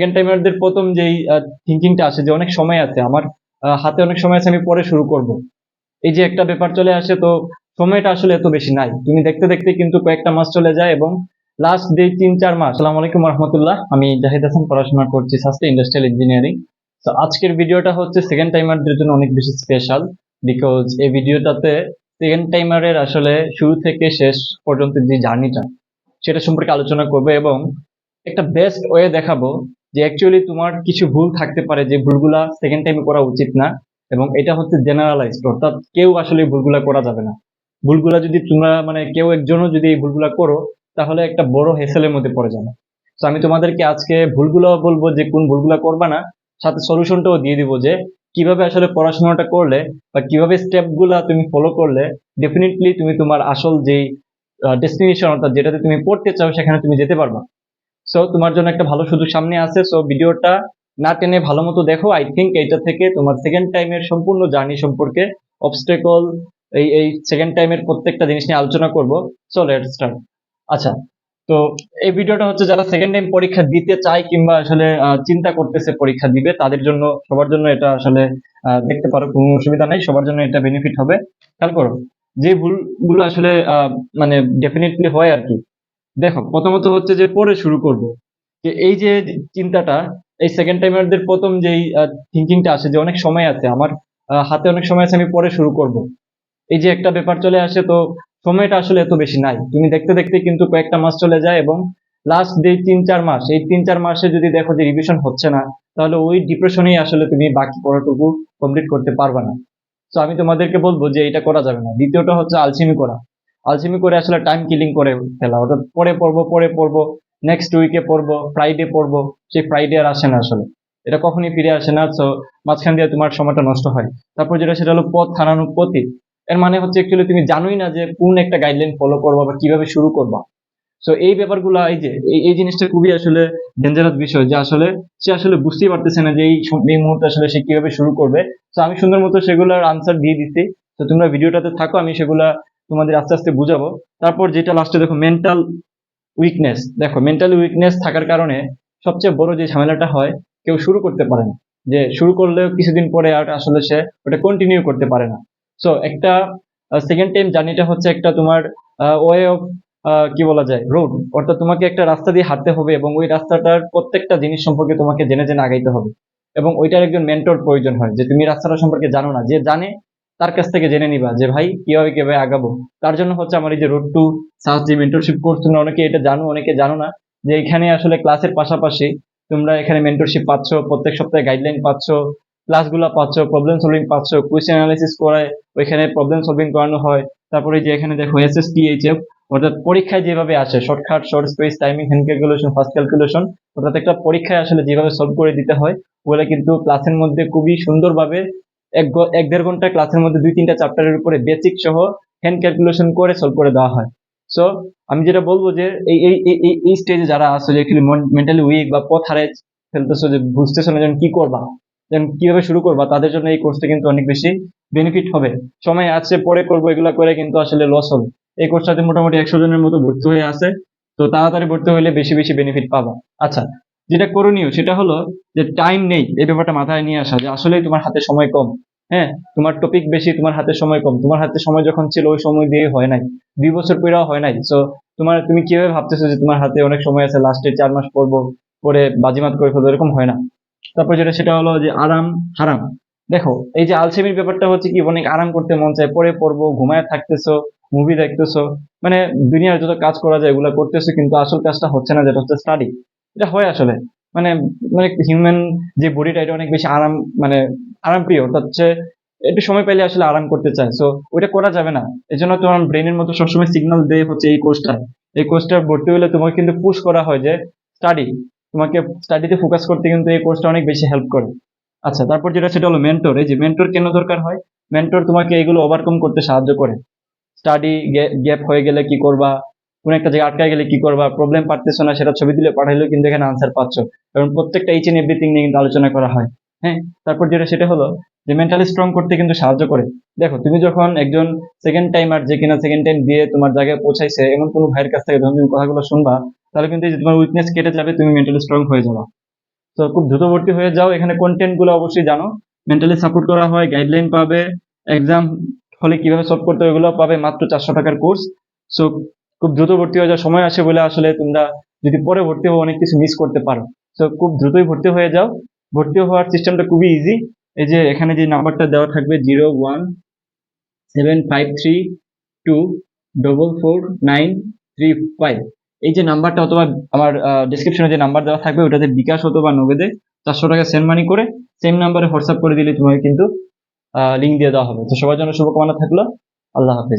Second টাইমারদের প্রথম যেই থিঙ্কিংটা আসে, যে অনেক সময় আছে, আমার হাতে অনেক সময় আছে, আমি পরে শুরু করব। এই যে একটা ব্যাপার চলে আসে, তো সময়টা আসলে এত বেশি নাই। তুমি দেখতে দেখতে কিন্তু কয়েকটা মাস চলে যায় এবং লাস্ট যে তিন, চার মাস। আসসালামু আলাইকুম রহমতুল্লাহ আমি জাহিদ হাসান, পড়াশোনা করছি স্বাস্থ্য ইন্ডাস্ট্রিয়াল ইঞ্জিনিয়ারিং তো আজকের ভিডিওটা হচ্ছে সেকেন্ড টাইমারদের জন্য অনেক বেশি স্পেশাল বিকজ এই ভিডিওটাতে সেকেন্ড টাইমারের আসলে শুরু থেকে শেষ পর্যন্ত যে জার্নিটা সেটা সম্পর্কে আলোচনা করবে এবং একটা বেস্ট ওয়ে দেখাবো। যে অ্যাকচুয়ালি তোমার কিছু ভুল থাকতে পারে, যে ভুলগুলা সেকেন্ড টাইমে করা উচিত না, এবং এটা হচ্ছে জেনারেলাইজড অর্থাৎ কেউ আসলে ভুলগুলা করা যাবে না। ভুলগুলা যদি তোমরা মানে কেউ একজনও যদি এই ভুলগুলা করো, তাহলে একটা বড় হেসেলের মধ্যে পড়ে যাবে। তো আমি তোমাদেরকে আজকে ভুলগুলো বলব যে কোন ভুলগুলা করবা না, সাথে সলিউশনটাও দিয়ে দিব যে কীভাবে আসলে পড়াশোনাটা করলে বা কীভাবে স্টেপগুলা তুমি ফলো করলে ডেফিনেটলি তুমি তোমার আসল যেই ডেস্টিনেশন অর্থাৎ যেটাতে তুমি পড়তে চাও, সেখানে তুমি যেতে পারবা। সো তোমার জন্য একটা ভালো সুযোগ সামনে আছে। সো ভিডিওটা না টেনে ভালো মতো দেখো। আই থিঙ্ক এইটা থেকে তোমার সেকেন্ড টাইমের সম্পূর্ণ জার্নি সম্পর্কে অবস্টেকল এই এই সেকেন্ড টাইমের প্রত্যেকটা জিনিস নিয়ে আলোচনা করব। সো লেট স্টার্ট আচ্ছা তো এই ভিডিওটা হচ্ছে যারা সেকেন্ড টাইম পরীক্ষা দিতে চায় কিংবা আসলে চিন্তা করতেছে পরীক্ষা দিবে, তাদের জন্য, সবার জন্য এটা আসলে দেখতে পারো, কোনো অসুবিধা নাই। সবার জন্য এটা বেনিফিট হবে। খেয়াল করো, যে ভুলগুলো আসলে মানে ডেফিনেটলি হয় আর কি। দেখো, প্রথমত হচ্ছে যে পরে শুরু করব। যে এই যে চিন্তাটা, এই সেকেন্ড টাইমারদের প্রথম যেই থিঙ্কিংটা আসে, যে অনেক সময় আছে, আমার হাতে অনেক সময় আছে, আমি পরে শুরু করব। এই যে একটা ব্যাপার চলে আসে, তো সময়টা আসলে এত বেশি নাই। তুমি দেখতে দেখতে কিন্তু কয়েকটা মাস চলে যায় এবং লাস্ট যে তিন চার মাস, এই তিন চার মাসে যদি দেখো যে রিভিশন হচ্ছে না, তাহলে ওই ডিপ্রেশনেই আসলে তুমি বাকি পড়াটুকু কমপ্লিট করতে পারবে না। তো আমি তোমাদেরকে বলব যে এটা করা যাবে না। দ্বিতীয়টা হচ্ছে আলসিমি করা। আলসিমি করে আসলে টাইম কিলিং করে ফেলা। অর্থাৎ পরে পড়ব পরে পড়ব নেক্সট উইকে পড়ব ফ্রাইডে পড়ব, সেই ফ্রাইডে আর আসে না আসলে। এটা কখনই ফিরে আসে না তো মাঝখান দিয়ে তোমার সময়টা নষ্ট হয়। তারপর যেটা, সেটা হলো পথ হারানোপতি এর মানে হচ্ছে অ্যাকচুয়ালি তুমি জানোই না যে কোন একটা গাইডলাইন ফলো করবা বা কীভাবে শুরু করবা। সো এই ব্যাপারগুলো, এই যে, এই- জিনিসটা খুবই আসলে ডেঞ্জারাস বিষয় যে আসলে সে আসলে বুঝতেই পারতেছে না যে এই এই মুহূর্তে আসলে সে কীভাবে শুরু করবে। তো আমি সুন্দর মতো সেগুলোর আনসার দিয়ে দিচ্ছি তো তোমরা ভিডিওটাতে থাকো, আমি সেগুলা তোমাদের আস্তে আস্তে বুঝাবো। তারপর যেটা লাস্টে দেখো মেন্টাল উইকনেস দেখো মেন্টাল উইকনেস থাকার কারণে সবচেয়ে বড় যে ঝামেলাটা হয়, কেউ শুরু করতে পারে না। যে শুরু করলেও কিছুদিন পরে আর আসলে সে ওটা কন্টিনিউ করতে পারে না। সো একটা সেকেন্ড টাইম জার্নিটা হচ্ছে একটা তোমার ওয়ে অফ কি বলা যায় রোড অর্থাৎ তোমাকে একটা রাস্তা দিয়ে হাঁটতে হবে এবং ওই রাস্তাটার প্রত্যেকটা জিনিস সম্পর্কে তোমাকে জেনে জেনে আগাইতে হবে। এবং ওইটার একজন মেন্টর প্রয়োজন হয়, যে তুমি রাস্তাটা সম্পর্কে জানো না। যে জানে তার কাছ থেকে জেনে নিবা যে, ভাই, কীভাবে কীভাবে আগাবো? তার জন্য হচ্ছে আমার এই যে রোড টু সাউথ যে মেন্টরশিপ কোর্স তোমরা অনেকে এটা জানো, অনেকে জানো না, যে এখানে আসলে ক্লাসের পাশাপাশি তোমরা এখানে মেন্টরশিপ পাচ্ছ, প্রত্যেক সপ্তাহে গাইডলাইন পাচ্ছ ক্লাসগুলো পাচ্ছ প্রবলেম সলভিং পাচ্ছ কোয়েশ্চেন অ্যানালাইসিস করায়, ওইখানে প্রবলেম সলভিং করানো হয়। তারপরে যে এখানে দেখো S S T H F অর্থাৎ পরীক্ষায় যেভাবে আসে shortcut short space timing hand calculation fast calculation অর্থাৎ একটা পরীক্ষায় আসলে যেভাবে সলভ করে দিতে হয়, ওগুলো কিন্তু ক্লাসের মধ্যে খুবই সুন্দরভাবে এক দেড় ঘণ্টা ক্লাসের মধ্যে দুই তিনটা চ্যাপ্টারের উপরে বেসিক সহ হ্যান্ড ক্যালকুলেশন করে সলভ করে দেওয়া হয়। সো আমি যেটা বলব যে এই এই, এই- স্টেজে যারা আছে, যে মেন্টালি উইক বা পথ হারায় ফেলতেছো যে বুঝতেছো না যেন কি করবা, যেন কীভাবে শুরু করবা, তাদের জন্য এই কোর্সটা কিন্তু অনেক বেশি বেনিফিট হবে। সময় আছে, পরে করব, এগুলা করে কিন্তু আসলে লস হবে। এই কোর্সটাতে মোটামুটি একশো জনের মতো ভর্তি হয়ে আছে। তো তাড়াতাড়ি ভর্তি হলে বেশি বেশি বেনিফিট পাবা। আচ্ছা যেটা করণীয় সেটা হলো যে টাইম নেই, এই ব্যাপারটা মাথায় নিয়ে আসা যে আসলে তোমার হাতে সময় কম। হ্যাঁ? তোমার টপিক বেশি, তোমার হাতে সময় কম। তোমার হাতে সময় যখন ছিল, ওই সময় দিয়ে হয় নাই। দুই বছর পরেও হয় নাই। সো তোমার, তুমি কীভাবে ভাবতেছো যে তোমার হাতে অনেক সময় আছে লাস্টে চার মাস পড়ব পরে বাজিমাত করে ফেলব, এরকম হয় না। তারপর যেটা, সেটা হলো যে আরাম, হারাম। দেখো, এই যে আলসেমির ব্যাপারটা হচ্ছে কি, অনেক আরাম করতে মন চায়, পরে পড়ব ঘুমায় থাকতেছো মুভি দেখতেছো। মানে দুনিয়ার যত কাজ করা যায়, এগুলো করতেছো, কিন্তু আসল কাজটা হচ্ছে না, যেটা হচ্ছে স্টাডি এটা হয় আসলে। মানে মানে হিউম্যান যে বডিটা এটা অনেক বেশি আরাম মানে আরাম প্রিয় অর্থাৎ হচ্ছে একটু সময় পেলে আসলে আরাম করতে চায়। সো ওইটা করা যাবে না। এই জন্য তোমার ব্রেনের মতো সবসময় সিগন্যাল দেয় হচ্ছে এই কোর্সটা এই কোর্সটা ভর্তি হলে তোমাকে কিন্তু পুশ করা হয় যে স্টাডি তোমাকে স্টাডিতে ফোকাস করতে কিন্তু এই কোর্সটা অনেক বেশি হেল্প করে। আচ্ছা তারপর যেটা, সেটা হলো মেন্টর এই যে মেন্টর কেন দরকার হয়? মেন্টর তোমাকে এগুলো ওভারকাম করতে সাহায্য করে। স্টাডি গ্যাপ হয়ে গেলে কি করবা? কোন একটা জায়গায় আটকায় গেলে কি করবা? প্রবলেম পারতেছো না, সেটা ছবি দিলে পাঠাইলেও কিন্তু এখানে আনসার পাচ্ছ। কারণ প্রত্যেকটা এইচ এন্ড এভরিথিং নিয়ে কিন্তু আলোচনা করা হয়। হ্যাঁ? তারপর যেটা, সেটা হলো যে মেন্টালি স্ট্রং করতে কিন্তু সাহায্য করে। দেখো, তুমি যখন একজন সেকেন্ড টাইমার যে কিনা সেকেন্ড টাইম দিয়ে তোমার জায়গায় পৌঁছাইছে, এমন কোনো ভাইয়ের কাছ থেকে যখন তুমি কথাগুলো শুনবা, তাহলে কিন্তু এই যে তোমার উইকনেস কেটে যাবে, তুমি মেন্টালি স্ট্রং হয়ে যাবে। তো খুব দ্রুতবর্তী হয়ে যাও। এখানে কন্টেন্টগুলো অবশ্যই জানো। মেন্টালি সাপোর্ট করা হয় গাইডলাইন পাবে এক্সাম হলে কীভাবে সলভ করতে হবে এগুলো পাবে মাত্র চারশো টাকার কোর্স সো খুব দ্রুত ভর্তি হয়ে যাওয়ার সময় আসে বলে আসলে তোমরা যদি পরে ভর্তি হও, অনেক কিছু মিস করতে পারো। তো খুব দ্রুতই ভর্তি হয়ে যাও। ভর্তি হওয়ার সিস্টেমটা খুবই ইজি এই যে এখানে যে নাম্বারটা দেওয়া থাকবে zero one seven five three two double four nine three five. এই যে নাম্বারটা অথবা আমার ডিসক্রিপশনে যে নাম্বার দেওয়া থাকবে, ওটাতে বিকাশ অথবা নগদে চারশো টাকা সেন্ড মানি করে সেম নাম্বারে হোয়াটসঅ্যাপ করে দিলে তোমাকে কিন্তু লিঙ্ক দিয়ে দেওয়া হবে। তো সবার জন্য শুভকামনা থাকল। আল্লাহ হাফেজ।